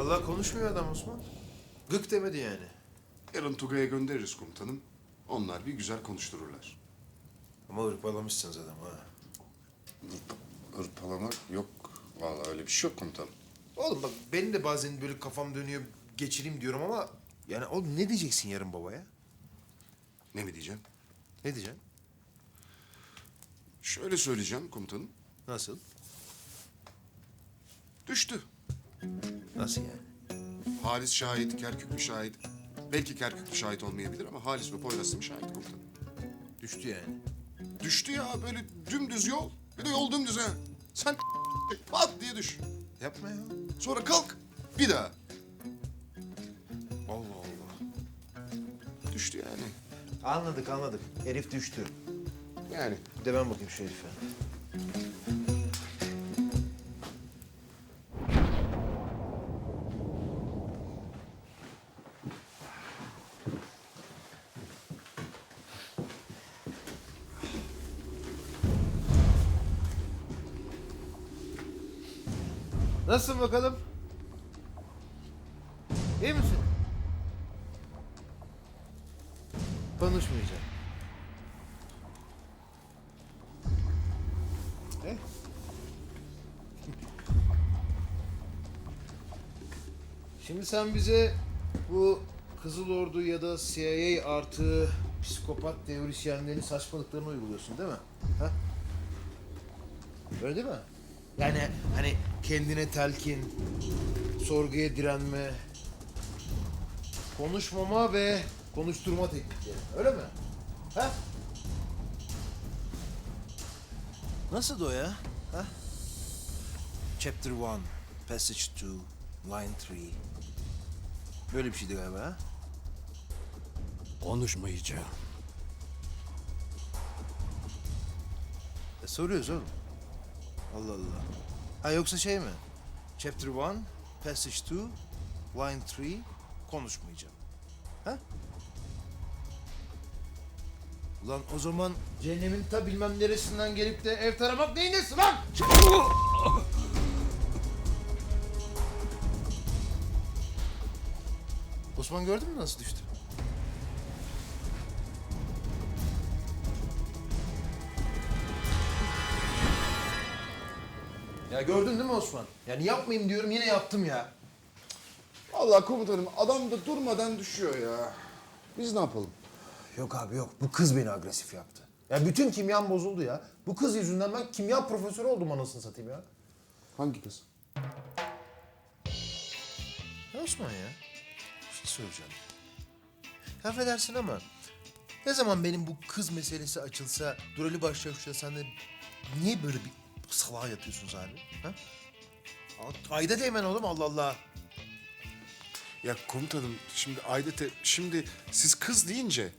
Vallahi konuşmuyor adam Osman. Gık demedi yani. Yarın Tugay'a göndeririz komutanım. Onlar bir güzel konuştururlar. Ama hırpalamışsınız adamı ha. Hırpalamak yok. Vallahi öyle bir şey yok komutanım. Oğlum bak benim de bazen böyle kafam dönüyor geçireyim diyorum ama... Yani oğlum ne diyeceksin yarın babaya? Ne mi diyeceğim? Ne diyeceksin? Şöyle söyleyeceğim komutanım. Nasıl? Düştü. Nasıl yani? Halis şahit, Kerküklü şahit. Belki Kerküklü şahit olmayabilir ama Halis ve Poyraz'ın şahit komutanım. Düştü yani. Düştü ya böyle dümdüz yol. Bir de yol dümdüz ha. Sen pat diye düş. Yapma ya. Sonra kalk bir daha. Allah Allah. Düştü yani. Anladık anladık. Herif düştü. Yani. Bir de ben bakayım şu herife. Nasılsın bakalım? İyi misin? Konuşmayacağım. Eh. Şimdi sen bize bu Kızıl Ordu ya da CIA artı psikopat teorisyenlerin saçmalıklarını uyguluyorsun değil mi? Ha? Öyle değil mi? Yani hani kendine telkin, sorguya direnme, konuşmama ve konuşturma teknikleri. Öyle mi? Ha? Nasıl o ya? Ha? Chapter 1, Passage 2, Line 3. Böyle bir şeydi galiba ha? Konuşmayacağım. E, soruyoruz oğlum. Allah Allah. Ha yoksa şey mi? Chapter 1, Passage 2, Line 3, konuşmayacağım. Ha? Ulan o zaman cehennemin ta bilmem neresinden gelip de ev taramak neyin nesi lan? Osman gördün mü nasıl düştü? Ya gördün değil mi Osman? Yani yapmayayım diyorum yine yaptım ya. Vallahi komutanım adam da durmadan düşüyor ya. Biz ne yapalım? Yok abi yok. Bu kız beni agresif yaptı. Ya bütün kimyam bozuldu ya. Bu kız yüzünden ben kimya profesörü oldum anasını satayım ya. Hangi kız? Ya Osman ya. Bir şey soracağım. Affedersin ama ne zaman benim bu kız meselesi açılsa Durali Başçavuş'la sen de niye böyle bir salağa yatıyorsunuz abi? Ha? Ayda değmen oğlum Allah Allah. Ya komutanım şimdi Ayda te- şimdi siz kız deyince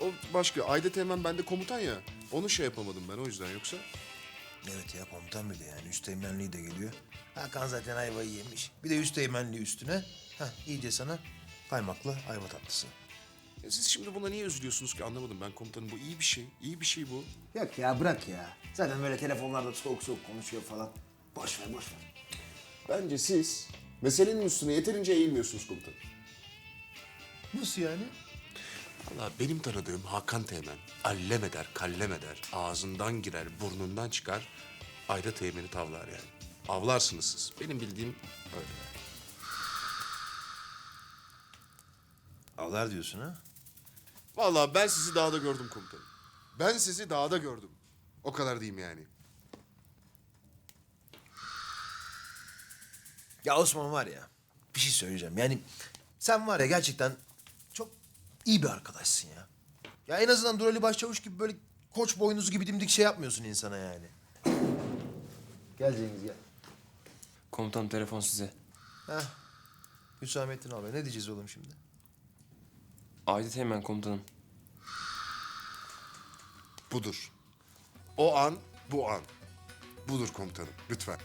o başka Ayda Teğmen bende komutan ya. Onu şey yapamadım ben o yüzden yoksa. Evet ya komutan bile yani üsteğmenliği de geliyor. Hakan zaten ayvayı yemiş. Bir de üsteğmenliği üstüne. Heh, iyice sana kaymaklı ayva tatlısı. Ya siz şimdi buna niye üzülüyorsunuz ki anlamadım ben komutanım. Bu iyi bir şey. iyi bir şey bu. Yok ya bırak ya. Zaten böyle telefonlarda soğuk soğuk konuşuyor falan. Boş ver boş ver. Bence siz meselenin üstüne yeterince eğilmiyorsunuz komutanım. Nasıl yani? Valla benim tanıdığım Hakan Teğmen allem eder, kallem eder, ağzından girer, burnundan çıkar, Ayda Teğmen'i tavlar yani. Avlarsınız siz. Benim bildiğim öyle. Avlar diyorsun ha? Vallahi ben sizi dağda gördüm komutanım. Ben sizi dağda gördüm. O kadar diyeyim yani. Ya Osman var ya bir şey söyleyeceğim. Yani sen var ya gerçekten çok iyi bir arkadaşsın ya. Ya en azından Durali Başçavuş gibi böyle koç boynuzu gibi dimdik şey yapmıyorsun insana yani. Gel Cengiz gel. Komutanım telefon size. Heh. Hüsamettin abi ne diyeceğiz oğlum şimdi? Aydın Teğmen komutanım. Budur. O an bu an. Budur komutanım lütfen.